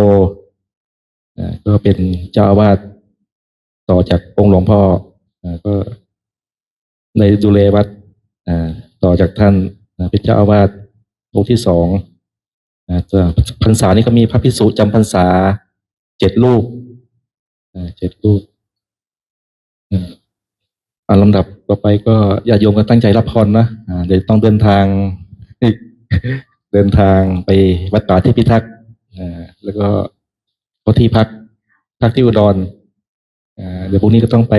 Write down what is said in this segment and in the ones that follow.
โตก็เป็นเจ้าอาวาสต่อจากองค์หลวงพ่อก็ในดูแลวัดต่อจากท่านเป็นเจ้าอาวาสองค์ที่สองอ่าจะพรรษานี้ก็มีพระภิกษุจำพรรษาเจ็ดรูปเจ็ดรูปอืมอ่าลำดับต่อไปก็ญาติโยมก็ตั้งใจรับพรนะเดี๋ยวต้องเดินทางเดินทางไปวัดป่าที่พิทักษ์ แล้วก็เขาที่พักพักที่อุดรอ่าเดี๋ยวพรุ่งนี้ก็ต้องไป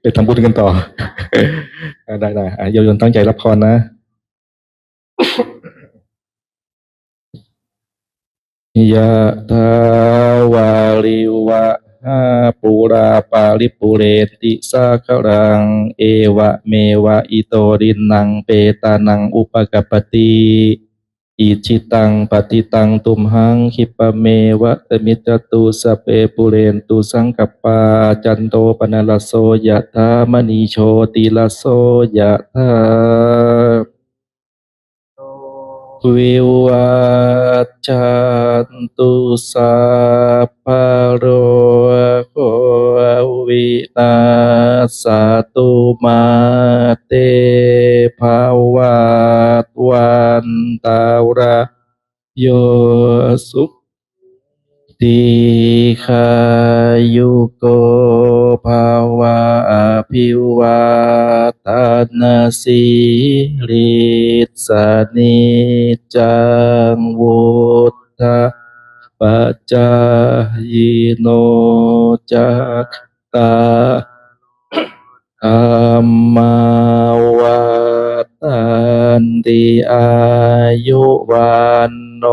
ไปทำบุญกันต่อ ได้ได้อ่าโยมตั้งใจรับพรนะยะทาวาลิวะหาปูราปาลิปุเรติสาครัง เอวะเมวะอิโตรินังเปตานังอุปกปติ อิชิตังปฏิตังตุมหังคิปะเมวะตมิจตุสเปปุเรนตุสังกปปาจันโตปนลโสยะธามณีโชติลโสยะธาวิวัจจันตุสัพพะโรโควินาสตุมาเตภวัตวัน ตาวราโยสุติขายุโกภาวะอภิวาทนาสีริสานิจังวุฒาปัจจายโนจักตาธรรมาวัฏันติอา ยุวันโน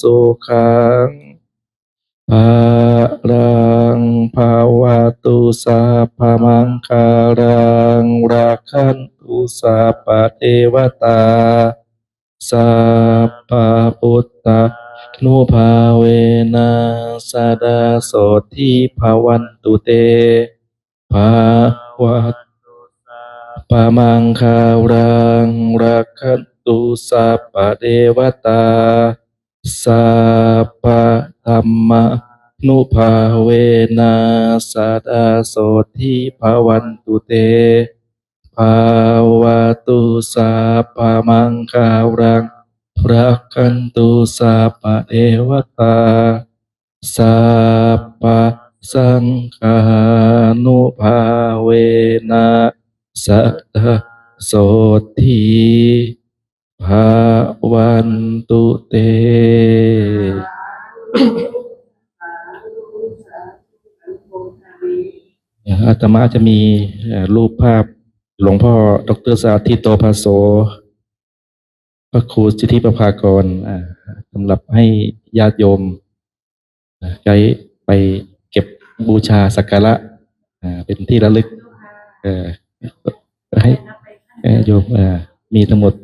สุขังภารังภาวะตุสัพพมังคารังราคันตุสัพพะเทวตาสัพพะพุทธานุภาเวนะสดาโสทิภาวันตุเตภาวะปะมังคารังรักขัน ตุสัพเทวตาสัพธรรมนุภาเวนะสดาโสทิภาวันตุเตภาวะตุสัพมังคารังรักขันตุสัพเทวตาสัพสังฆานุภาเวนะสัทธาโสที ภาวันตุเต อาตมาจะมีรูปภาพหลวงพ่อ ดรสาธิตโตภาโสพระครูสิทธิประภากรสำหรับให้ญาติโยมใช้ไปเก็บบูชาสักการะเป็นที่ระลึกให้โยมมีทั้งหมด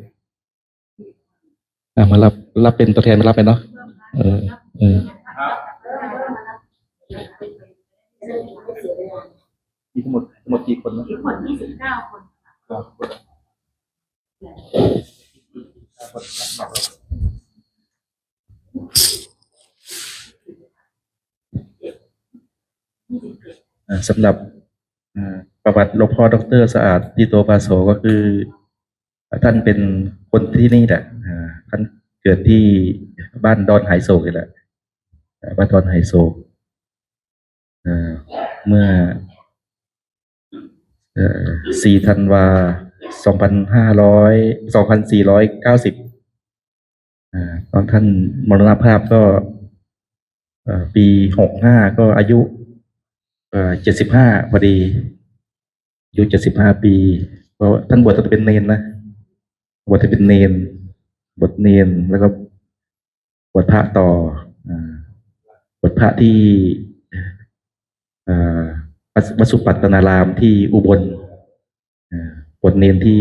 อ่ามารับรับเป็นตัวแทนมารับไปเนาะเออเออมีทั้งหมดทั้งหมดกี่คนนะมีคนยี่สิบเก้าคนอ่าสำหรับอ่าประวัติหลวงพ่อดรสะอาดติโตภาโสก็คืออ่าท่านเป็นคนที่นี่แหละอ่าท่าน เกิดที่บ้านดอนไหโศกนี่แหละบ้านดอนไหโศกเมื่อสี่ธันวาสองพันห้าร้อยสองพันสี่ร้อยเก้าสิบตอนท่านมรณภาพก็ปีหกห้าก็อายุเจ็ดสิบห้าพอดีอายุเจ็ดสิบห้าปีเพราะท่านบวชตั้งแต่เป็นเนนนะบวชตั้งแต่เป็นเนน บวชเนียนแล้วก็บวชพระต่ออบวชพระที่อ่าวัดวัดสุปัตตนารามที่อุบลบวชเนียนที่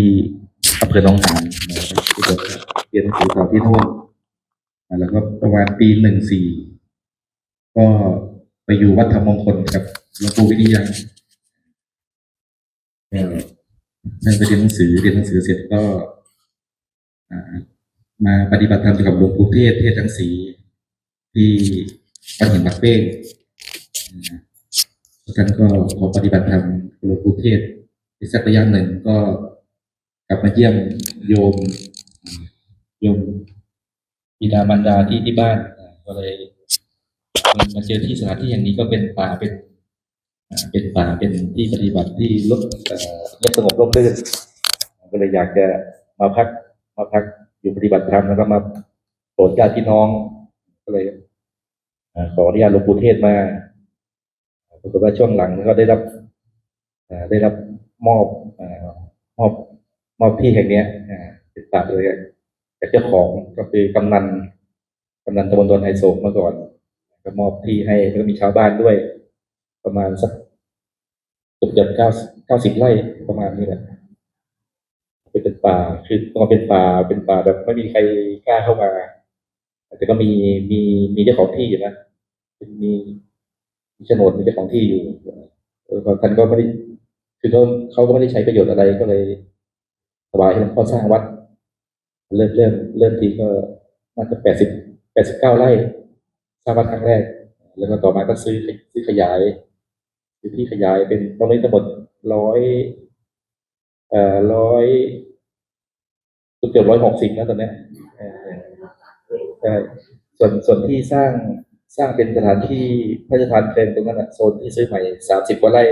อำเภอหนองหานที่บวชเรียนหนังสือต่อที่โน่นแล้วก็ประมาณปีหนึ่งสี่ก็ไปอยู่วัดธรรมมงคลกับหลวงปู่วิริยังก็นั่งไปเรียนหนังสือเรียนหนังสือเสร็จก็ มาปฏิบัติธรรมกับหลวงปู่เทศเทศทั้งสีที่วัดหินปักเป้งท่านก็ขอปฏิบัติธรรมหลวงปู่เทศอีกสักระยะหนึ่งก็กลับมาเยี่ยมโยมโยมบิดามารดาที่ที่บ้านก็เลยมาเจอที่สถานที่แห่างนี้ก็เป็นป่าเป็นเป็นป่าเป็นที่ปฏิบัติที่ลดเอ่อเงียบสงบร่มรื่นก็เลยอยากจะมาพักมาพัก อยู่ปฏิบัติธรรมแล้วก็มาโปรดญาติพี่น้องก็เลยอขออนุญาตหลวงปู่เทศมาปรากฏว่าช่วงหลังก็ได้รับได้รับมอบอมอบมอบที่แห่งเนี้ยติดตามเลยจากเจ้าของก็คือกำนันกำนันตำบลดอนไฮโศกเมื่อก่อน ก็มอบที่ให้แล้วก็มีชาวบ้านด้วย ประมาณสักเกือบเก้าเก้าสิบไร่ประมาณนี้แหละ เป็นป่าคือต้องเป็นป่าเป็นป่าแบบไม่มีใครกล้าเข้ามาแต่ก็มีมีมีเจ้าของที่อยู่นะมีมีโฉนดมีเจ้าของที่อยู่เออท่านก็ไม่ได้คือเขาเขาก็ไม่ได้ใช้ประโยชน์อะไรก็เลยถวายให้หลวงพ่อสร้างวัด เริ่มเริ่มเริ่มทีก็น่าจะแปดสิบแปดสิบเก้าไร่สร้างวัดครั้งแรก แล้วก็ต่อมาก็ซื้อซื้อขยายซื้อที่ขยายเป็นตอนนี้ทั้งหมดร้อย เอ่อร้อยเกือบร้อยหกสิบนะตอนนี้เออใช่ส่วนส่วนที่สร้างสร้างเป็นสถานที่พระราชทานเพลิงตรงนั้นโซนที่ซื้อใหม่สามสิบกว่าไร่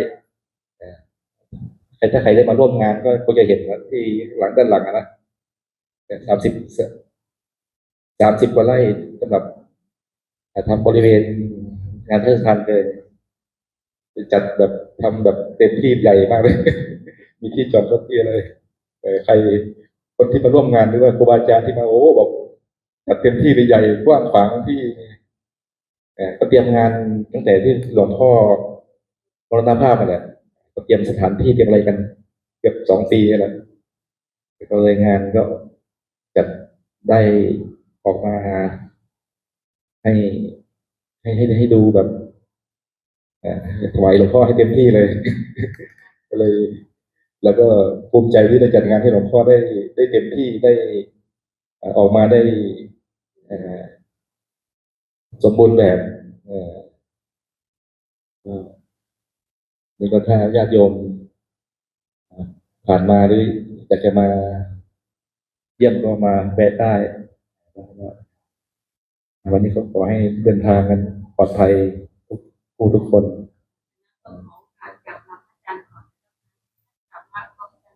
ใครถ้าใครได้มาร่วมงานก็คงจะเห็นว่าที่หลังด้านหลังอะนะสามสิบสามสิบกว่าไร่สำหรับทำบริเวณงานพระราชทานเลิงจัดแบบทำแบบเต็มที่ใหญ่มากเลย มีที่จอดรถที่อะไรใครคนที่มาร่วมงานหรือว่าครูบาอาจารย์ที่มาโอ้บอกจัดเต็มที่เลยใหญ่กว้างขวางที่เออก็เตรียมงานตั้งแต่ที่หลวงพ่อมรณภาพมาแหละก็เตรียมสถานที่เตรียมอะไรกัน เกือบสองปีแล้วก็เลยงานก็จัดได้ออกมาให้ให้ให้ให้ดูแบบถวายหลวงพ่อให้เต็มที่เลย ก็เลย แล้วก็ภูมิใจที่ได้จัดงานให้หลวงพ่อได้ได้เต็มที่ได้ออกมาได้สมบูรณ์แบบเอ่อก็นี่ก็ถ้าญาติโยม ผ่านมาหรืออยากจะมาเยี่ยมก็มาแวะได้วันนี้ก็ขอให้เดินทางกันปลอดภัยทุกผู้ทุกคน ต้องขอโอกาสกลับมาพระอาจารย์ก่อนกลับมาพร้อมกัน